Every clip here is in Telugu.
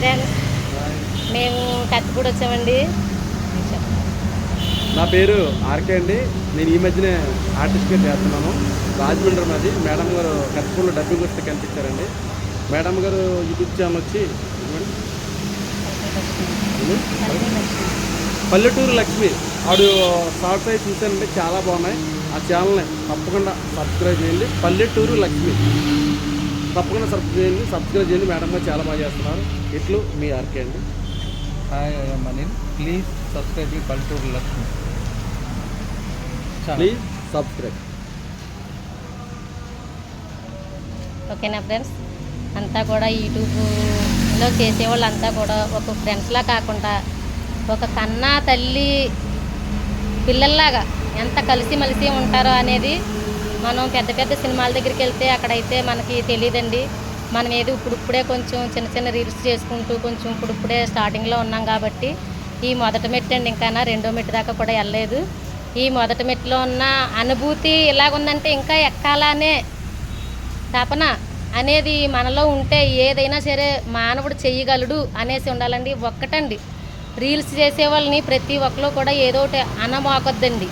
ఫ్రెండ్స్ మేము కత్తిపూడి వచ్చామండి. నా పేరు ఆర్కే అండి. నేను ఈ మధ్యనే ఆర్టిస్ట్గా చేస్తున్నాను. రాజమండ్రి మాది. మేడం గారు కత్తిపూడిలో డబ్బింగ్ వస్తే కనిపించారండి. మేడం గారు యూట్యూబ్ ఛానల్ వచ్చి పల్లెటూరు లక్ష్మి. ఆడు షార్ట్స్ అయి చూశానంటే చాలా బాగున్నాయి. ఆ ఛానల్ని తప్పకుండా సబ్స్క్రైబ్ చేయండి. పల్లెటూరు లక్ష్మి. తప్పకుండా సబ్స్క్రైబ్ చేయండి సబ్స్క్రైబ్ చేయండి. మేడం గారు చాలా బాగా చేస్తున్నారు. ఇట్లు మీ ఆర్కే అండి. Hi I'm Anil. Please subscribe me Palleturu Lakshmi please subscribe ఓకేనా ఫ్రెండ్స్? అంతా కూడా యూట్యూబ్లో చేసేవాళ్ళంతా కూడా ఒక ఫ్రెండ్స్లా కాకుండా ఒక కన్నా తల్లి పిల్లల్లాగా ఎంత కలిసి మలిసి ఉంటారో అనేది మనం పెద్ద పెద్ద సినిమాల దగ్గరికి వెళ్తే అక్కడైతే మనకి తెలియదండి మనం ఏది ఇప్పుడిప్పుడే కొంచెం చిన్న చిన్న రీల్స్ చేసుకుంటూ కొంచెం ఇప్పుడిప్పుడే స్టార్టింగ్లో ఉన్నాం కాబట్టి ఈ మొదటి మెట్టు అండి ఇంకా రెండో మెట్టు దాకా కూడా వెళ్ళలేదు. ఈ మొదటి మెట్టులో ఉన్న అనుభూతి ఇలాగుందంటే ఇంకా ఎక్కాలనే తపన అనేది మనలో ఉంటే ఏదైనా సరే మానవుడు చెయ్యగలడు అనేసి ఉండాలండి. ఒక్కటండి. రీల్స్ చేసేవాళ్ళని ప్రతి ఒక్కరు కూడా ఏదో ఒకటి అనమాకొద్దండి.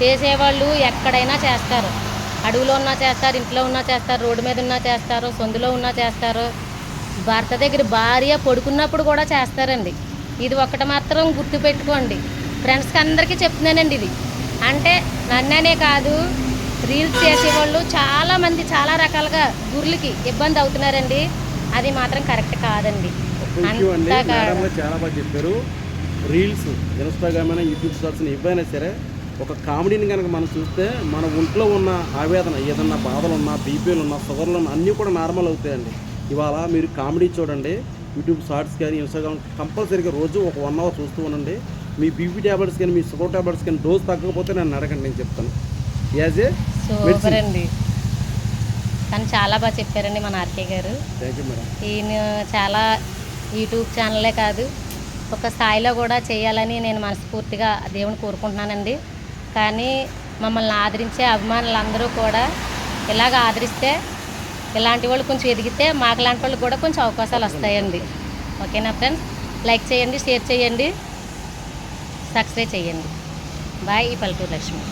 చేసేవాళ్ళు ఎక్కడైనా చేస్తారు. అడవిలో ఉన్నా చేస్తారు ఇంట్లో ఉన్నా చేస్తారు రోడ్డు మీద ఉన్నా చేస్తారు సందులో ఉన్నా చేస్తారు. భర్త దగ్గర భార్య పడుకున్నప్పుడు కూడా చేస్తారండి. ఇది ఒక్కటి మాత్రం గుర్తుపెట్టుకోండి ఫ్రెండ్స్కి అందరికీ చెప్తున్నానండి ఇది. అంటే నన్ననే కాదు రీల్స్ చేసేవాళ్ళు చాలా మంది చాలా రకాలుగా గుర్లకి ఇబ్బంది అవుతున్నారండి. అది మాత్రం కరెక్ట్ కాదండి. చాలా బాగా చెప్పారు. రీల్స్ ఇన్స్టాగ్రామ్ అయినా యూట్యూబ్ షార్ట్స్ ఏవైనా సరే ఒక కామెడీని కనుక మనం చూస్తే మన ఒంట్లో ఉన్న ఆవేదన ఏదన్నా బాధలు ఉన్నా బీపీలు ఉన్నా షుగర్లు ఉన్నా అన్నీ కూడా నార్మల్ అవుతాయండి. ఇవాళ మీరు కామెడీ చూడండి యూట్యూబ్ షార్ట్స్ కానీ ఇన్స్టాగ్రామ్ కంపల్సరీగా రోజు ఒక వన్ అవర్ చూస్తూ ఉండండి. మీ బీపీ ట్యాబ్లెట్స్ కానీ మీ షుగర్ ట్యాబ్లెట్స్ కానీ డోస్ తగ్గకపోతే నన్ను అడగండి నేను చెప్తాను. యాజ్ ఏ సూపర్ అండి. కానీ చాలా బాగా చెప్పారండి మన ఆర్కే గారు. Thank you madam. ఈయన చాలా యూట్యూబ్ ఛానలే కాదు ఒక స్థాయిలో కూడా చేయాలని నేను మనస్ఫూర్తిగా దేవుని కోరుకుంటున్నానండి. కానీ మమ్మల్ని ఆదరించే అభిమానులందరూ కూడా ఇలాగ ఆదరిస్తే ఇలాంటి వాళ్ళు కొంచెం ఎదిగితే మాకు లాంటి వాళ్ళకి కూడా కొంచెం అవకాశాలు వస్తాయండి. ఓకేనా ఫ్రెండ్స్? లైక్ చేయండి షేర్ చేయండి సబ్స్క్రైబ్ చేయండి. బాయ్ ఈ పల్లెటూరు లక్ష్మి.